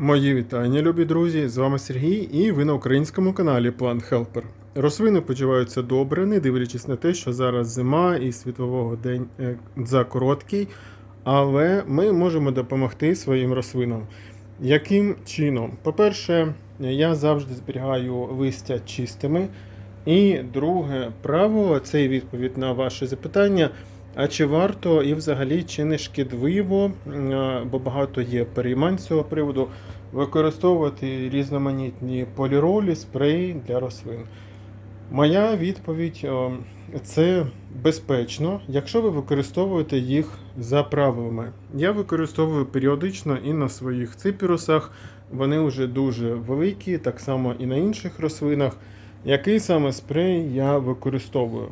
Мої вітання, любі друзі! З вами Сергій, і ви на українському каналі Plant Helper. Рослини почуваються добре, не дивлячись на те, що зараз зима і світлового день е, за короткий, але ми можемо допомогти своїм рослинам. Яким чином? По-перше, я завжди зберігаю листя чистими. І друге правило це відповідь на ваше запитання. А чи варто і взагалі чи не шкідливо, бо багато є переймань з цього приводу, використовувати різноманітні поліролі, спреї для рослин? Моя відповідь це безпечно, якщо ви використовуєте їх за правилами. Я використовую періодично і на своїх ципірусах. Вони вже дуже великі, так само і на інших рослинах. Який саме спрей я використовую?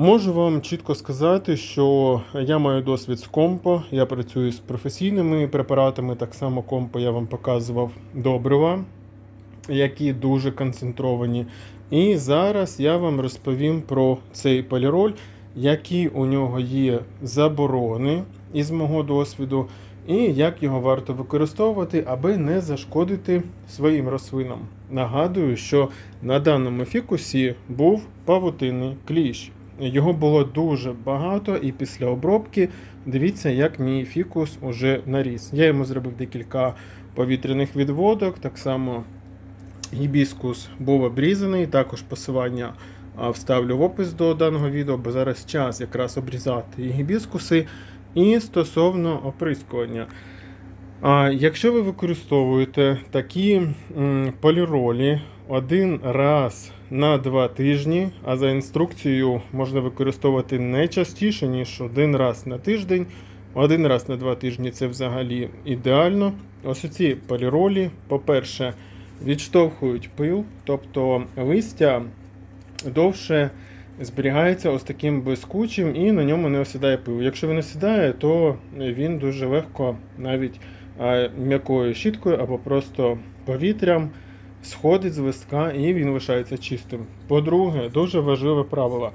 Можу вам чітко сказати, що я маю досвід з компо, я працюю з професійними препаратами, так само компо я вам показував добрива, які дуже концентровані. І зараз я вам розповім про цей поліроль, які у нього є заборони із мого досвіду, і як його варто використовувати, аби не зашкодити своїм рослинам. Нагадую, що на даному фікусі був павутинний кліщ. Його було дуже багато, і після обробки дивіться, як мій фікус уже наріс. Я йому зробив декілька повітряних відводок, так само гібіскус був обрізаний, також посилання вставлю в опис до даного відео, бо зараз час якраз обрізати і гібіскуси. І стосовно оприскування. А якщо ви використовуєте такі поліролі один раз на два тижні, а за інструкцією можна використовувати не частіше, ніж один раз на тиждень. Один раз на два тижні це взагалі ідеально. Ось ці поліролі, по-перше, відштовхують пил, тобто листя довше зберігається ось таким блискучим і на ньому не осідає пил. Якщо він осідає, то він дуже легко навіть м'якою щіткою або просто повітрям сходить з листка і він лишається чистим. По-друге, дуже важливе правило.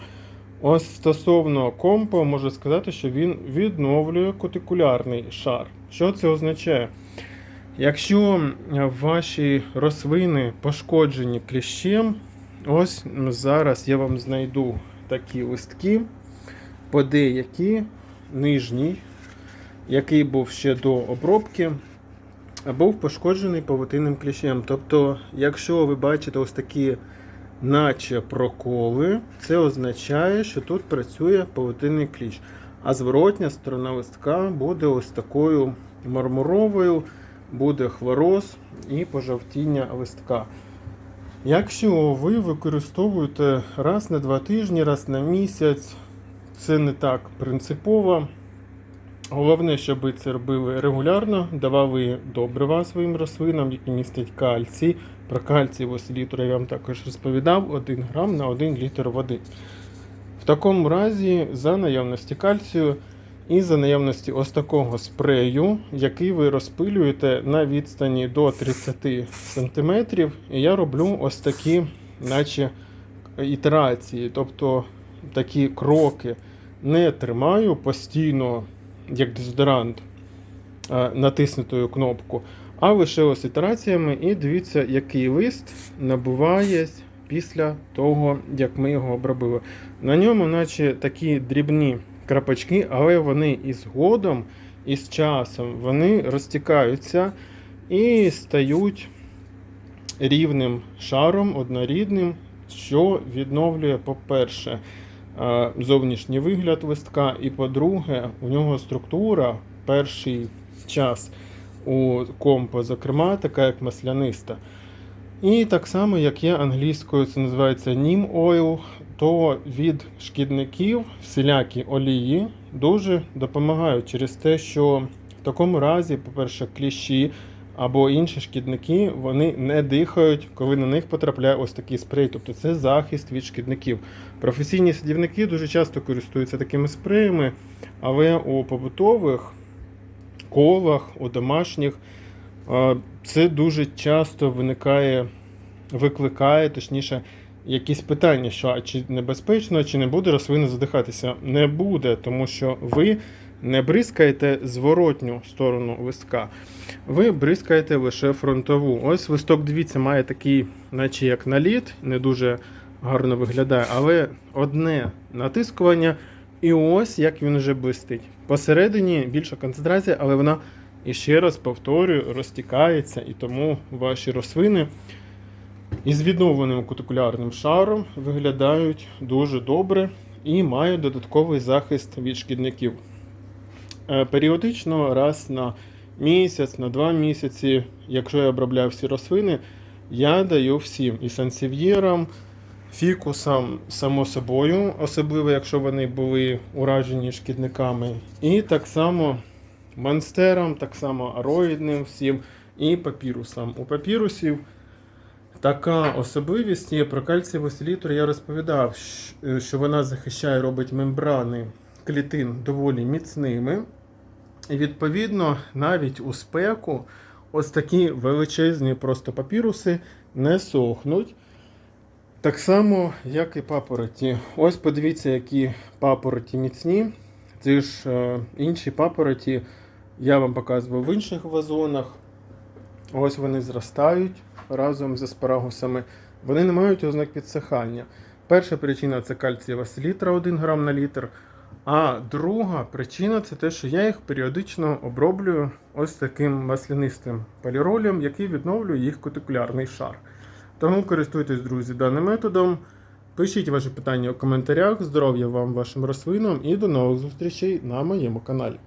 Ось стосовно компо, можу сказати, що він відновлює кутикулярний шар. Що це означає? Якщо ваші рослини пошкоджені кліщем, ось зараз я вам знайду такі листки, по деякі нижній, який був ще до обробки, був пошкоджений павутинним кліщем. Тобто, якщо ви бачите ось такі наче проколи, це означає, що тут працює павутинний кліщ. А зворотня сторона листка буде ось такою мармуровою, буде хлороз і пожовтіння листка. Якщо ви використовуєте раз на два тижні, раз на місяць, це не так принципово. Головне, щоб ви це робили регулярно, давали добрива своїм рослинам, які містять кальцій. Про кальцій ось літр я вам також розповідав 1 грам на 1 літр води. В такому разі, за наявності кальцію і за наявності ось такого спрею, який ви розпилюєте на відстані до 30 см, і я роблю ось такі, наче ітерації, тобто такі кроки. Не тримаю постійно як дезодорант е, натиснутою кнопку, а лише ось ітераціями. І дивіться, який лист набуває після того, як ми його обробили. На ньому, наче такі дрібні крапочки, але вони із згодом, і часом вони розтікаються і стають рівним шаром, однорідним, що відновлює, по-перше, зовнішній вигляд листка, і по-друге, у нього структура перший час у компо, зокрема, така як масляниста. І так само, як є англійською, це називається neem oil, то від шкідників всілякі олії дуже допомагають через те, що в такому разі, по-перше, кліщі або інші шкідники вони не дихають, коли на них потрапляє ось такий спрей. Тобто це захист від шкідників. Професійні садівники дуже часто користуються такими спреями, але у побутових колах, у домашніх це дуже часто виникає, викликає, точніше, якісь питання, що а чи небезпечно, чи не буде рослина задихатися. Не буде, тому що ви не бризкаєте зворотню сторону листка, ви бризкаєте лише фронтову. Ось листок, дивіться, має такий, наче як наліт, не дуже гарно виглядає, але одне натискування, і ось як він вже блистить. Посередині більша концентрація, але вона, і ще раз повторюю, розтікається, і тому ваші рослини із відновленим кутикулярним шаром виглядають дуже добре і мають додатковий захист від шкідників. Е, Періодично, раз на місяць, на два місяці, якщо я обробляю всі рослини, я даю всім і сансів'єрам, фікусам, само собою, особливо якщо вони були уражені шкідниками, і так само монстерам, так само ароїдним всім, і папірусам. У папірусів така особливість є про кальцієвий селітр. Я розповідав, що вона захищає, робить мембрани клітин доволі міцними. І відповідно, навіть у спеку ось такі величезні просто папіруси не сохнуть. Так само, як і папороті. Ось подивіться, які папороті міцні. Ці ж е, інші папороті я вам показував в інших вазонах. Ось вони зростають разом з аспарагусами. Вони не мають ознак підсихання. Перша причина це кальцієва селітра 1 грам на літр. А друга причина це те, що я їх періодично оброблюю ось таким маслянистим поліролем, який відновлює їх кутикулярний шар. Тому користуйтесь, друзі, даним методом. Пишіть ваші питання у коментарях. Здоров'я вам, вашим рослинам і до нових зустрічей на моєму каналі.